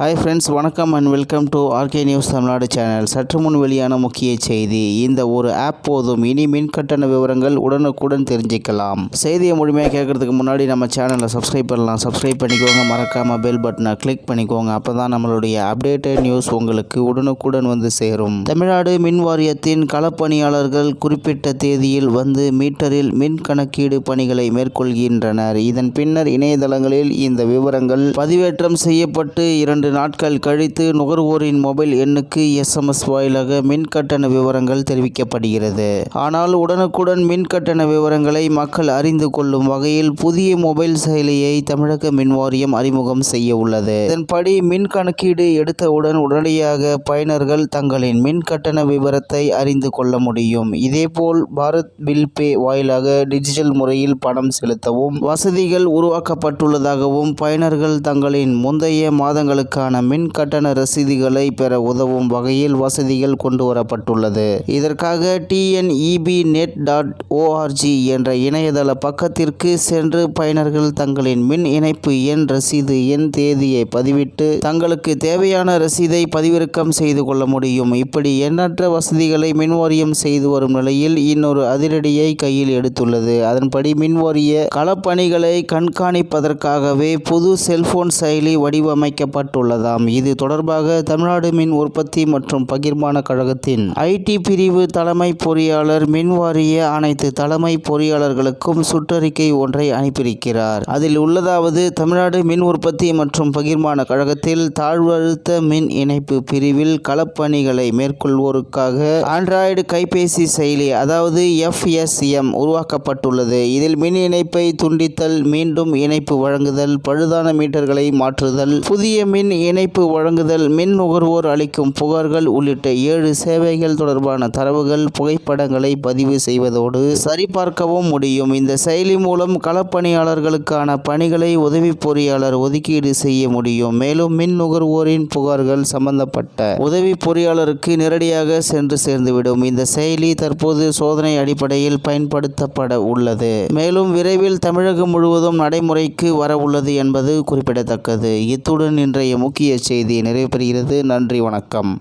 Hi friends வணக்கம் and welcome to RK news Tamil Nadu channel சற்று முன் வெளியான முக்கிய செய்தி. இந்த ஒரு ஆப் போதும். இனி மின் கட்டண விவரங்கள் உடனுக்குடன் தெரிஞ்சுக்கலாம். செய்தியை முழுமையாக கேட்கறதுக்கு முன்னாடி நம்ம சேனலை சப்ஸ்கிரைப் பண்ணலாம். சப்ஸ்கிரைப் பண்ணிக்கோங்க. மறக்காமல் பெல் பட்டனை கிளிக் பண்ணிக்கோங்க. அப்போ தான் நம்மளுடைய அப்டேட்டட் நியூஸ் உங்களுக்கு உடனுக்குடன் வந்து சேரும். தமிழ்நாடு மின் வாரியத்தின் களப்பணியாளர்கள் குறிப்பிட்ட தேதியில் வந்து மீட்டரில் மின் கணக்கீடு பணிகளை மேற்கொள்கின்றனர். இதன் பின்னர் இணையதளங்களில் இந்த விவரங்கள் பதிவேற்றம் செய்யப்பட்டு இரண்டு நாட்கள் கழித்து நுகர்வோரின் மொபைல் எண்ணுக்கு எஸ்எம்எஸ் வாயிலாக மின் கட்டண விவரங்கள் தெரிவிக்கப்படுகிறது. ஆனால் உடனுக்குடன் மின் கட்டண விவரங்களை மக்கள் அறிந்து கொள்ளும் வகையில் புதிய மொபைல் செயலியை தமிழக மின் வாரியம் அறிமுகம் செய்ய உள்ளது. இதன்படி மின் கணக்கீடு எடுத்தவுடன் உடனடியாக பயனர்கள் தங்களின் மின் கட்டண விவரத்தை அறிந்து கொள்ள முடியும். இதேபோல் பாரத் பில் பே வாயிலாக டிஜிட்டல் முறையில் பணம் செலுத்தவும் வசதிகள் உருவாக்கப்பட்டுள்ளதாகவும் பயனர்கள் தங்களின் முந்தைய மாதங்களுக்கு மாதங்களுக்கான மின் கட்டண ரசீதுகளை பெற உதவும் வகையில் வசதிகள் கொண்டு வரப்பட்டுள்ளது. இதற்காக டிஎன்இபி நெட் டாட் ஓஆர்ஜி என்ற இணையதள பக்கத்திற்கு சென்று பயனர்கள் தங்களின் மின் இணைப்பு எண் ரசீது எண் தேதியை பதிவிட்டு தங்களுக்கு தேவையான ரசீதை பதிவிறக்கம் செய்து கொள்ள முடியும். இப்படி எண்ணற்ற வசதிகளை மின்வாரியம் செய்து வரும் நிலையில் இன்னொரு அதிரடியை கையில் எடுத்துள்ளது. அதன்படி மின்வாரிய களப்பணிகளை கண்காணிப்பதற்காகவே புது செல்போன் செயலி உள்ளதாம். இது தொடர்பாக தமிழ்நாடு மின் உற்பத்தி மற்றும் பகிர்மான கழகத்தின் ஐடி பிரிவு தலைமை பொறியாளர் மின்வாரிய அனைத்து தலைமை பொறியாளர்களுக்கும் சுற்றறிக்கை ஒன்றை அனுப்பியிருக்கிறார். அதில் உள்ளதாவது தமிழ்நாடு மின் உற்பத்தி மற்றும் பகிர்மான கழகத்தில் தாழ்வழுத்த மின் இணைப்பு பிரிவில் களப்பணிகளை மேற்கொள்வோருக்காக ஆண்ட்ராய்டு கைபேசி செயலி அதாவது எஃப்எஸ்எம் உருவாக்கப்பட்டுள்ளது. இதில் மின் இணைப்பை துண்டித்தல் மீண்டும் இணைப்பு வழங்குதல் பழுதான மீட்டர்களை மாற்றுதல் புதிய மின் இணைப்பு வழங்குதல் மின் நுகர்வோர் அளிக்கும் புகார்கள் உள்ளிட்ட ஏழு சேவைகள் தொடர்பான தரவுகள் புகைப்படங்களை பதிவு செய்வதோடு சரிபார்க்கவும் முடியும். இந்த செயலி மூலம் களப்பணியாளர்களுக்கான பணிகளை உதவி பொறியாளர் ஒதுக்கீடு செய்ய முடியும். மேலும் மின் நுகர்வோரின் புகார்கள் சம்பந்தப்பட்ட உதவி பொறியாளருக்கு நேரடியாக சென்று சேர்ந்துவிடும். இந்த செயலி தற்போது சோதனை அடிப்படையில் பயன்படுத்தப்பட உள்ளது. மேலும் விரைவில் தமிழகம் முழுவதும் நடைமுறைக்கு வர உள்ளது என்பது குறிப்பிடத்தக்கது. இத்துடன் இன்றைய முக்கிய செய்தி நிறைவு பெறுகிறது நன்றி வணக்கம்.